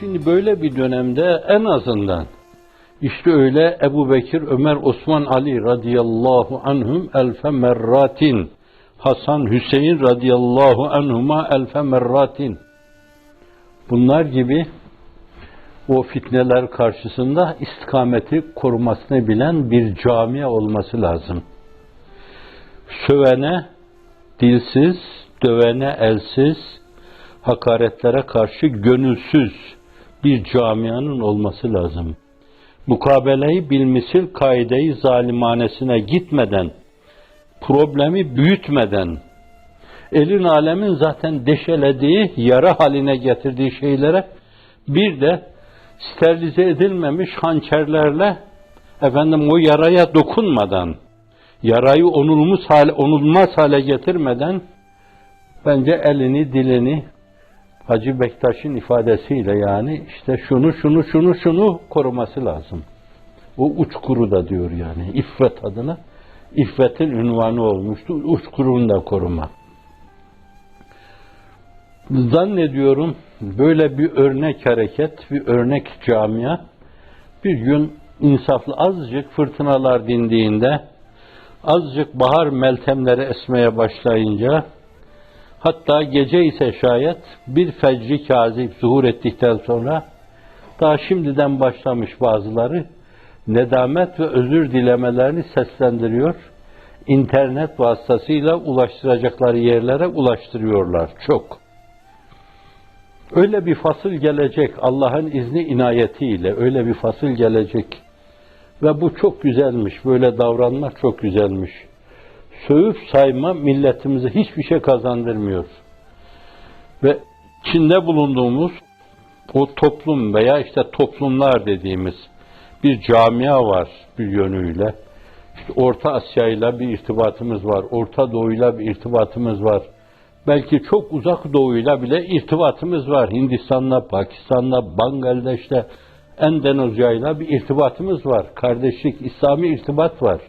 Şimdi böyle bir dönemde en azından işte öyle Ebu Bekir, Ömer, Osman, Ali radıyallahu anhum elfe merratin. Hasan, Hüseyin radıyallahu anhuma elfe merratin. Bunlar gibi o fitneler karşısında istikameti korumasını bilen bir camia olması lazım. Sövene dilsiz, dövene elsiz, hakaretlere karşı gönülsüz bir camianın olması lazım. Mukabeleyi bilmisil kaideyi zalimanesine gitmeden, problemi büyütmeden, elin alemin zaten deşelediği, yara haline getirdiği şeylere bir de sterilize edilmemiş hançerlerle efendim o yaraya dokunmadan, yarayı onulmaz hale, onulmaz hale getirmeden bence elini, dilini Hacı Bektaş'ın ifadesiyle yani işte şunu şunu şunu şunu koruması lazım. O uçkuru da diyor yani iffet adına. İffetin ünvanı olmuştu. Uçkurunu da koruma. Zannediyorum böyle bir örnek hareket, bir örnek camia bir gün insaflı azıcık fırtınalar dindiğinde, azıcık bahar meltemleri esmeye başlayınca, hatta gece ise şayet bir fecri kazip zuhur ettikten sonra, daha şimdiden başlamış bazıları, nedamet ve özür dilemelerini seslendiriyor. internet vasıtasıyla ulaştıracakları yerlere ulaştırıyorlar çok. Öyle bir fasıl gelecek Allah'ın izni inayetiyle öyle bir fasıl gelecek. Ve bu çok güzelmiş. Böyle davranmak çok güzelmiş. Sövüp sayma milletimize hiçbir şey kazandırmıyor. Ve içinde bulunduğumuz o toplum veya işte toplumlar dediğimiz bir camia var bir yönüyle. İşte Orta Asya ile bir irtibatımız var. Orta Doğu ile bir irtibatımız var belki çok uzak doğuyla bile irtibatımız var. Hindistan'la, Pakistan'la, Bangladeş'le, Endonezya'yla bir irtibatımız var. Kardeşlik, İslami irtibat var.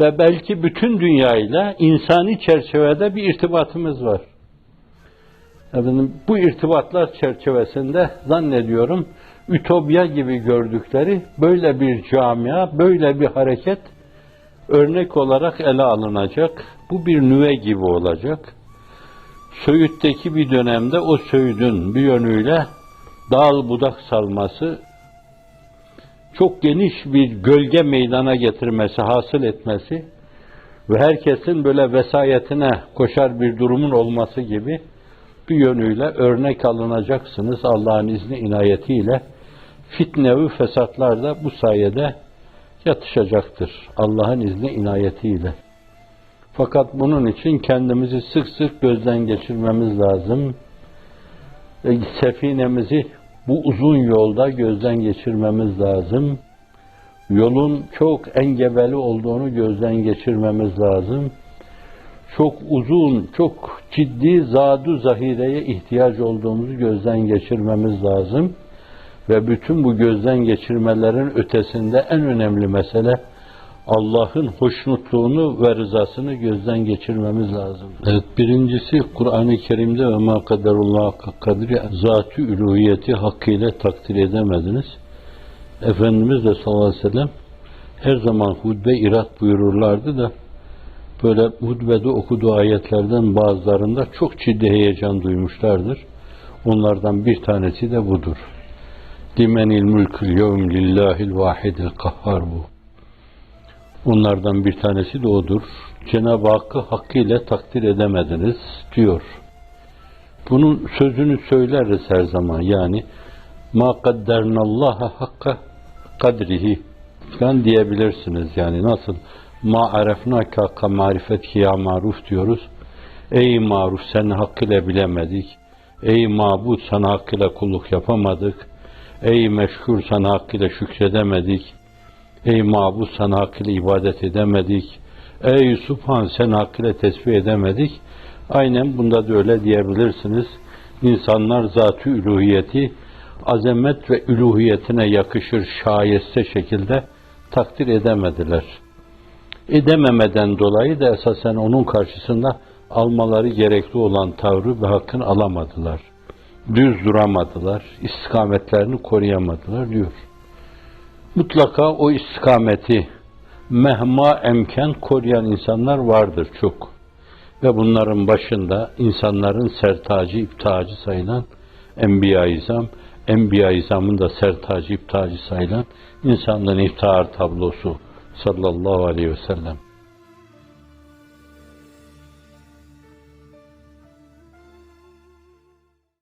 Ve belki bütün dünyayla insani çerçevede bir irtibatımız var. Efendim, bu irtibatlar çerçevesinde zannediyorum ütopya gibi gördükleri böyle bir camia, böyle bir hareket örnek olarak ele alınacak. Bu bir nüve gibi olacak. Söğüt'teki bir dönemde o Söğüt'ün bir yönüyle dal budak salması çok geniş bir gölge meydana getirmesi, hasıl etmesi ve herkesin böyle vesayetine koşar bir durumun olması gibi bir yönüyle örnek alınacaksınız Allah'ın izni inayetiyle. Fitne ve fesatlar da bu sayede yatışacaktır. Allah'ın izni inayetiyle. Fakat bunun için kendimizi sık sık gözden geçirmemiz lazım. E, sefinemizi bu uzun yolda gözden geçirmemiz lazım. Yolun çok engebeli olduğunu gözden geçirmemiz lazım. Çok uzun, çok ciddi zadu zahireye ihtiyaç olduğumuzu gözden geçirmemiz lazım. Ve bütün bu gözden geçirmelerin ötesinde en önemli mesele Allah'ın hoşnutluğunu ve rızasını gözden geçirmemiz lazım. Evet, birincisi Kur'an-ı Kerim'de ve ma kaderullah kadri zatü üluhiyeti hakkıyla takdir edemediniz. Efendimiz de sallallahu aleyhi ve sellem her zaman hutbe irat buyururlardı da böyle hutbede okuduğu ayetlerden bazılarında çok ciddi heyecan duymuşlardır. Onlardan bir tanesi de budur. Dimenil mülkül yevm lillahil vahidil kahhar bu. Onlardan bir tanesi de odur. Cenab-ı Hakk'ı hakkıyla takdir edemediniz diyor. Bunun sözünü söyleriz her zaman. Yani ma kaddernallaha hakka kadrihi falan diyebilirsiniz. Yani nasıl ma arefnaka hakka marifet ya maruf diyoruz. Ey maruf seni hakkıyla bilemedik. Ey mabud sana hakkıyla kulluk yapamadık. Ey meşhur sana hakkıyla şükredemedik. Ey mabud sana hakkıyla ibadet edemedik. Ey Subhan sen hakkıyla tesbih edemedik. Aynen bunda da öyle diyebilirsiniz. İnsanlar zatü üluhiyeti azamet ve üluhiyetine yakışır şayeste şekilde takdir edemediler. Edememeden dolayı da esasen onun karşısında almaları gerekli olan tavrı ve hakkını alamadılar. düz duramadılar, istikametlerini koruyamadılar diyor. Mutlaka o istikameti mehma emken koruyan insanlar vardır çok. Ve bunların başında insanların sertacı, iptacı sayılan Enbiya-i İzam, Enbiya-i İzam'ın da sertacı, iptacı sayılan insanlığın iftihar tablosu sallallahu aleyhi ve sellem.